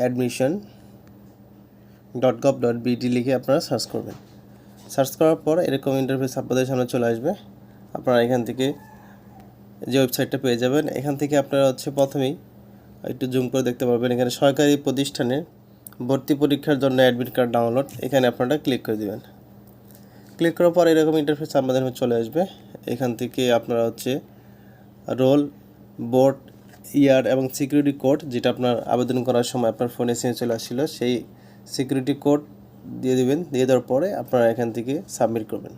Admission dot gov dot BD লিখে আপনারা search করবেন। সার্চ করার পর এরকম ইন্টারফেস আপনাদের সামনে চলে আসবে। আপনারা এখান থেকে যে ওয়েবসাইটটা পেয়ে যাবেন, এখান থেকে আপনারা হচ্ছে প্রথমেই একটু জুম করে দেখতে পারবেন। এখানে সরকারি প্রতিষ্ঠানে ভর্তি পরীক্ষার জন্য অ্যাডমিট কার্ড ডাউনলোড এখানে আপনারা ক্লিক করে দেবেন। ক্লিক করার পর এরকম ইন্টারফেস আপনাদের চলে আসবে। এখান থেকে আপনারা হচ্ছে রোল বোর্ড ইয়ার এবং সিকিউরিটি কোড যেটা আপনার আবেদন করার সময় আপনার ফোনে এসে চলে আসছিল, সেই সিকিউরিটি কোড দিয়ে দিবেন, দিয়ে দেওয়ার পরে আপনারা এখান থেকে সাবমিট করবেন।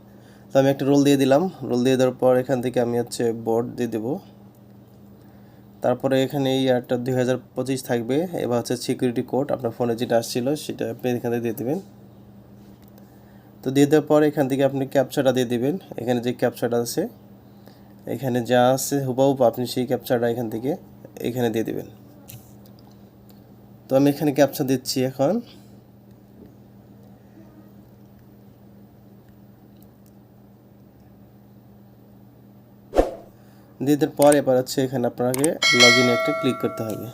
তো আমি একটা রোল দিয়ে দিলাম, রোল দিয়ে দেওয়ার পর এখান থেকে আমি হচ্ছে বোর্ড দিয়ে দেবো। তারপরে এখানে এই ইয়ারটা দুই হাজার পঁচিশ থাকবে, এবার হচ্ছে সিকিউরিটি কোড আপনার ফোনে যেটা আসছিল সেটা আপনি এখান থেকে দিয়ে দেবেন। তো দিয়ে দেওয়ার পর এখান থেকে আপনি ক্যাপচারটা দিয়ে দিবেন, এখানে যে ক্যাপচারটা আছে, এখানে যা আছে হুবাহুব আপনি সেই ক্যাপচারটা এখান থেকে এখানে দিয়ে দিবেন। তো আমি এখানে ক্যাপচার দিচ্ছি এখন। দিয়ে দেওয়ার পর এবার হচ্ছে এখানে আপনাকে লগ ইনে একটা ক্লিক করতে হবে।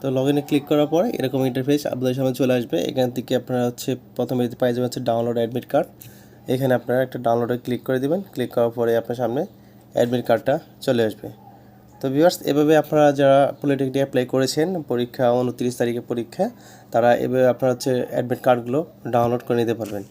তো লগ ইনে ক্লিক করার পরে এরকম ইন্টারফেস আপনাদের সামনে চলে আসবে। এখান থেকে আপনারা হচ্ছে প্রথমে পাই যাবেন হচ্ছে ডাউনলোড অ্যাডমিট কার্ড এখানে আপনারা একটা ডাউনলোডে ক্লিক করে দিবেন। ক্লিক করার পরে আপনার সামনে অ্যাডমিট কার্ডটা চলে আসবে। তো ভিউয়ার্স এভাবে আপনারা যারা পলিটেকনিক অ্যাপ্লাই করেছেন, পরীক্ষা, উনত্রিশ তারিখে পরীক্ষা, তারা এভাবে আপনারা হচ্ছে অ্যাডমিট কার্ডগুলো ডাউনলোড করে নিতে পারবেন।